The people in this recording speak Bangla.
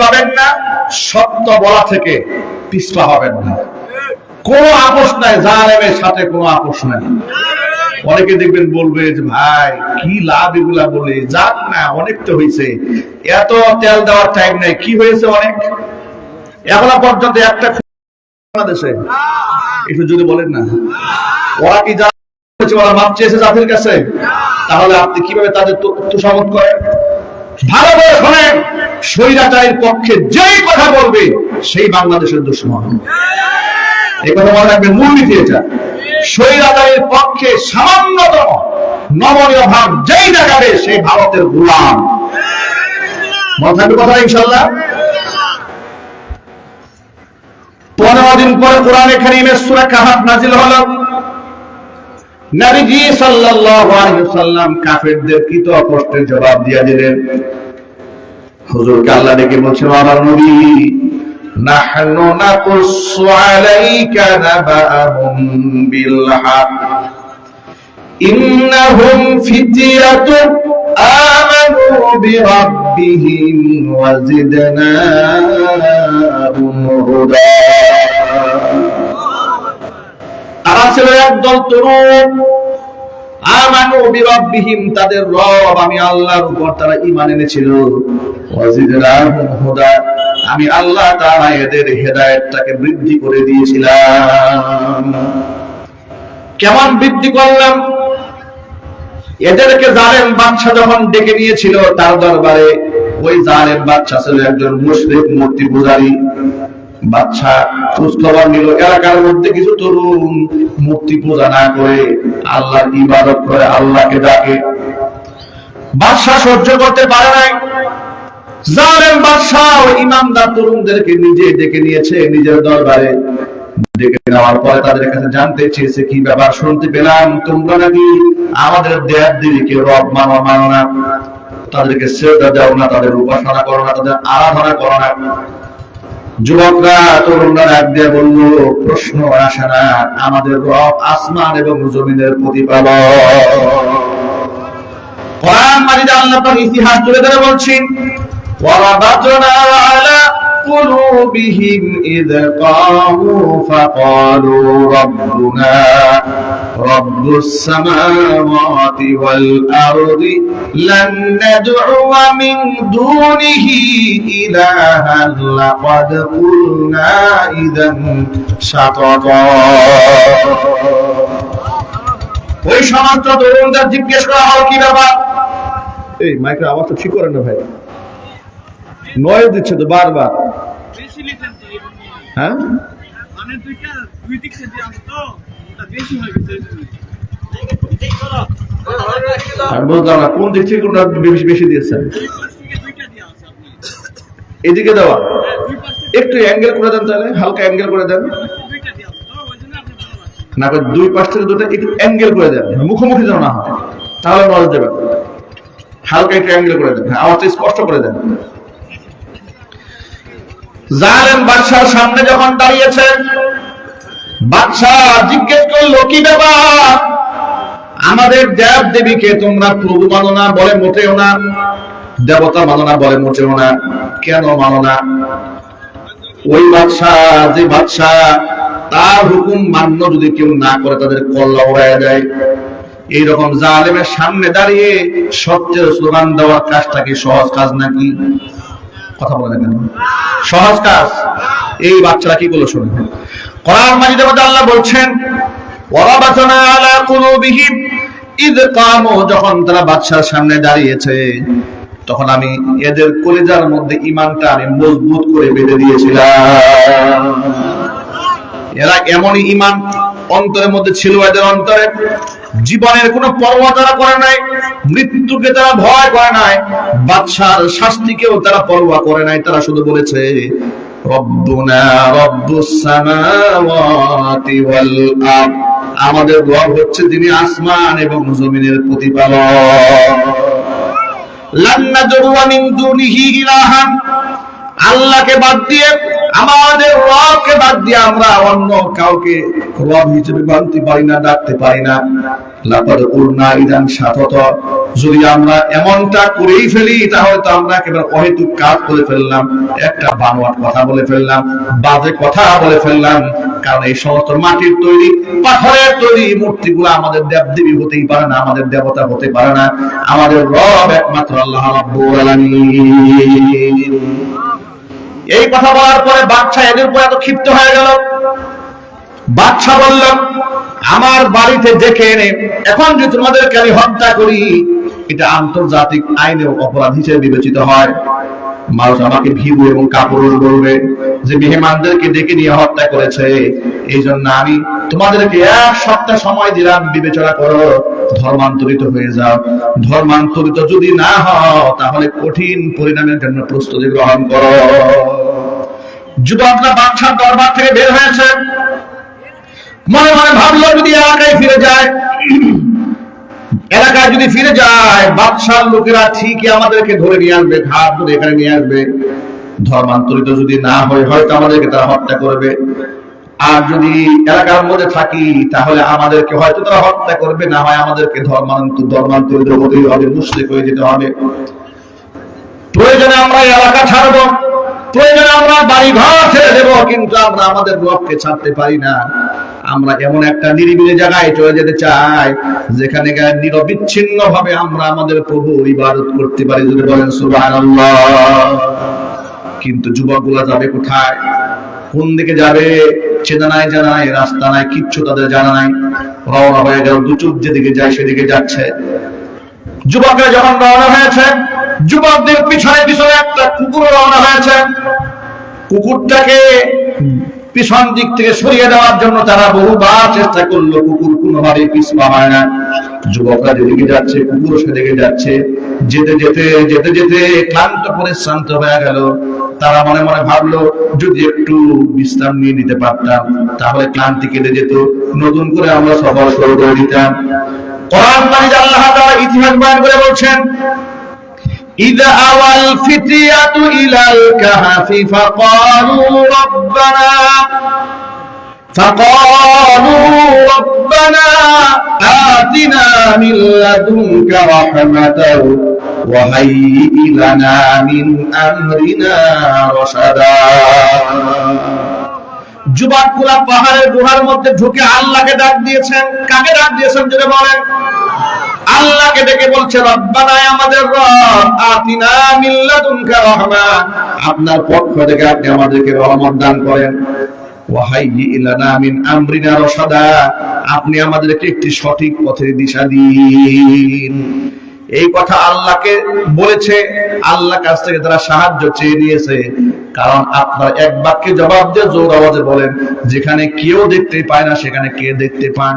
পাবেন না, সত্য বলা থেকে পিছপা হবেন না। কোনো আপোষ নাই, জালেমের সাথে কোনো আপোষ নাই। অনেকে দেখবেন বলবে যে, ভাই, কি লাভ এগুলা বলে? যাক না, অনেক তো হয়েছে এত তেল দেওয়ার টাইম নাই। কি হয়েছে অনেক? এখনও পর্যন্ত একটা বাংলাদেশে। একটু যদি বলেন না। ওরা কি যা ওরা মাপ চেয়েছে জাতির কাছে? তাহলে আপনি কীভাবে তাদের তুষামত করেন? ভালো করে শোনেন। স্বৈরাচারীর পক্ষে যেই কথা বলবে, সেই বাংলাদেশের দুশ্মন এই কথা মনে রাখবেন মূলনীতি এটা। স্বৈরাচারীর পক্ষে সামান্যতম নমনীয় ভাব যেই দেখাবে, সেই ভারতের গোলাম। মনে থাকবে কথা ইনশাল্লাহ পনেরো দিন পরে কোরআনে কারিমের সূরা কাহাফ নাজিল হলো। নবীজি সাল্লাম কাফেরদের জবাব দিয়া দিলেন। হুজুরকে আল্লাহ ডেকে বলছেন আমার নবী বিরাব্বিহিম ওয়াজিদনাহুম হুদা। তারা ছিল একদল তরুণ। আমানু বিরাব্বিহিম, তাদের রব, আমি আল্লাহর উপর তারা ঈমান এনেছিল। আমি আল্লাহ তাআলা এদের হেদায়েতটাকে বৃদ্ধি করে দিয়েছিলাম। কেমন বৃদ্ধি করলাম? এদেরকে জালেম বাচ্চা যখন ডেকে নিয়েছিল, তার দরবারে ওই জালেম বাচ্চা ছিল একজন মুশরিক মূর্তি পূজারী। বাচ্চা খোঁজ খবর নিল, এলাকার মধ্যে কিছু তরুণ মূর্তি পূজা না করে আল্লাহ ইবাদত করে আল্লাহকে ডাকে। বাদশাহ সহ্য করতে পারে নাই। জালেম বাদশাহ ইমানদার তরুণদেরকে নিজে ডেকে নিয়েছে নিজের দরবারে। ডেকে নেওয়ার পরে তাদের কাছে জানতে চেয়েছে, কি ব্যাপার, শুনতে পেলাম তোমরা নাকি আমাদের দেয়ার দেবীকে রব মানো মানো না। তাদেরকে শ্রদ্ধা দাও না, তাদের উপাসনা করো না, তাদের আরাধনা করো না। যুবকরা, তরুণরা ডাক দিয়ে বলল, প্রশ্ন আসে না, আমাদের রব আসমান এবং জমিনের প্রতিপালক। কোরআন মাজিদে আল্লাহ ইতিহাস তুলে ধরে বলছেন ওয়ারাবাতনা আলা قلوبهم إذ قاموا فقالوا ربنا رب السماوات والأرض لن ندعو من دونه إلها لقد قلنا إذا شططا ওই সমস্ত তরুণদের জিজ্ঞেস করা হল কি ব্যাপার এই মাইকের আওয়াজটা ঠিক করেন না ভাই নয় দিচ্ছে তো বারবার। হ্যাঁ? মানে বুঝলাম না কোন দিক থেকে কোনটা বেশি বেশি দিয়েছেন? এদিকে দেওয়া। হ্যাঁ, একটু অ্যাঙ্গেল করে দেন তাহলে হালকা অ্যাঙ্গেল করে দেন। না দুই পাশ থেকে দুটো একটু অ্যাঙ্গেল করে দেন। মুখোমুখি যেন না হয়। তাহলে নজ দেবেন। হালকা একটু অ্যাঙ্গেল করে দেন। হ্যাঁ, আওয়াজটা স্পষ্ট করে দেন। জালেম বাদশার সামনে যখন দাঁড়িয়েছে, বাদশাহ জিজ্ঞেস করল, কি ব্যাপার? আমাদের দেব দেবীকে তোমরা প্রভু মানো না, বলে মোটেও না, দেবতা মানো না, বলে মোটেও না, কেন মানো না? ওই বাদশাহ, যে বাদশাহ, তার হুকুম মান্য যদি কেউ না করে, তাদের কল্লা উড়াইয়া দেয়। এইরকম জালেমের সামনে দাঁড়িয়ে সত্যের স্লোগান দেওয়ার কাজটা কি সহজ কাজ নাকি? কথা বলে কেন সহজ কাজ। এই বাচ্চারা কি বলে শুনে কোরআন মাজিদের মধ্যে আল্লাহ বলছেন আলা কুলুবিহিম। ইদ কামু যখন তারা বাদশার সামনে দাঁড়িয়েছে, তখন আমি এদের কলিজার মধ্যে ইমানটা আমি মজবুত করে বেঁধে দিয়েছিলাম। এরা এমনই ইমান অন্তরের মধ্যে ছিল এদের অন্তরে। জীবনের কোনো পরোয়া তারা করে নাই, মৃত্যুকে তারা ভয় করে নাই, বাদশার শাস্তিকেও তারা পরোয়া করে নাই। তারা শুধু বলেছে, রব্বুনা রব্বুস সামাওয়াতি ওয়াল আরদ। আমাদের রব হচ্ছে যিনি আসমান এবং জমিনের প্রতিপালক। লান নাদরুয়া মিন দুনিহি ইলাহান। আল্লাহকে বাদ দিয়ে, আমাদের রবকে বাদ দিয়ে আমরা অন্য কাউকে রব হিসেবে মানতে পারি না, ডাকতে পারি না। লাপাদ উড়না ইদান সাথত যদি আমরা এমনটা করেই ফেলি, তাহলে তো আমরা একেবারে অহেতুক কাজ করে ফেললাম, একটা বানোয়াট কথা বলে ফেললাম, বাজে কথা বলে ফেললাম, কারণ এই সমস্ত মাটির তৈরি, পাথরের তৈরি মূর্তিগুলো আমাদের দেব দেবী হতেই পারে না, আমাদের দেবতা হতে পারে না। আমাদের রব একমাত্র আল্লাহ এই কথা বলার পরে বাচ্চা এদের উপর এত ক্ষিপ্ত হয়ে গেল। বাচ্চা বলল আমার বাড়িতে ডেকে এনে, এখন যদি তোমাদেরকে আমি হত্যা করি, এটা আন্তর্জাতিক আইনে অপরাধ হিসেবে বিবেচিত হয়। মানুষ আমাকে ভিউ এবং কাপড় বলবে যে, মেহমানদেরকে ডেকে নিয়ে হত্যা করেছে। এই জন্য আমি তোমাদেরকে এক সপ্তাহ সময় দিলাম, বিবেচনা করো, ধর্মান্তরিত হয়ে যাও। ধর্মান্তরিত যদি না হও, তাহলে কঠিন পরিণামের জন্য প্রস্তুতি গ্রহণ করো। যুবকরা বাদশার দরবার থেকে বের হয়েছে। মনে মনে ভাবলো যদি এলাকায় ফিরে যায়। এলাকায় যদি ফিরে যায়, বাদশার লোকেরা ঠিকই আমাদেরকে ধরে নিয়ে আসবে, ঘাট ধরে এখানে নিয়ে আসবে। ধর্মান্তরিত যদি না হয়, হয়তো আমাদেরকে তারা হত্যা করবে। আর যদি এলাকার মধ্যে থাকি, তাহলে আমাদেরকে হয়তো তারা হত্যা করবে, না হয় আমাদেরকে ধর্মান্ত, ধর্মান্তরিত হতেই হবে মুসলিক হয়ে যেতে হবে। প্রয়োজনে আমরা এলাকা ছাড়বো। প্রয়োজনে আমরা বাড়ি ঘর ছেড়ে দেবো, কিন্তু আমরা আমাদের রবকে ছাড়তে পারি না। আমরা এমন একটা নিরিবিলি জায়গায় চলে যেতে চাই, যেখানে নিরবিচ্ছিন্ন ভাবে আমরা আমাদের প্রভু ইবাদত করতে পারি। যদি বলেন কিন্তু যুবকগুলা যাবে কোথায়? কোন দিকে যাবে? চেনা নাই, জানা নাই, রাস্তা নাই, কিচ্ছু তাদের জানা নাই। রওনা হয়ে গেল, দু চোখ যেদিকে যায় সেদিকে যাচ্ছে। যুবকরা যখন রওনা হয়েছে, যুবকদের পিছনে পিছনে একটা কুকুর রওনা হয়েছে। কুকুরটাকে পিছন দিক থেকে সরিয়ে দেওয়ার জন্য তারা বহুবার চেষ্টা করল, কুকুর কোনোভাবে পিছপা হয় না। যুবকরা যেদিকে যাচ্ছে কুকুর সেদিকে যাচ্ছে। যেতে যেতে যেতে যেতে ক্লান্ত পরিশ্রান্ত হয়ে গেল। তারা মনে মনে ভাবলো, যদি একটু বিশ্রাম নিয়ে নিতে পারতাম, তাহলে ক্লান্তি কেটে যেত। নতুন করে আমরা সফর শুরু করে দিতাম। কোরআন মাজিদ আল্লাহ তাআলা ইতিহাস বয়ান করে বলছেন إذا أوى الفتية إلى الكهف فقالوا ربنا فقالوا ربنا آتنا من لدنك رحمة وهيئ لنا من أمرنا رشدا যুবকগুলা পাহাড়ের গুহার মধ্যে ঢুকে আল্লাহকে ডাক দিয়েছেন কাকে ডাক দিয়েছেন যদি বলেন আল্লাহকে ডেকে বলছে রব্বানায় আমাদের রব, আতিনা মিল্লাদুনকা রাহমা। আপনার পক্ষ থেকে আপনি আমাদেরকে রহমত দান করেন। আপনি আমাদেরকে একটি সঠিক পথের দিশা দিন। এই কথা আল্লাহকে বলেছে আল্লাহ কাছ থেকে তারা সাহায্য চেয়ে নিয়েছে। কারণ আপনার এক বাক্যে জবাব দিয়ে জোর আওয়াজে বলেন, যেখানে কেউ দেখতে পায় না, সেখানে কে দেখতে পান?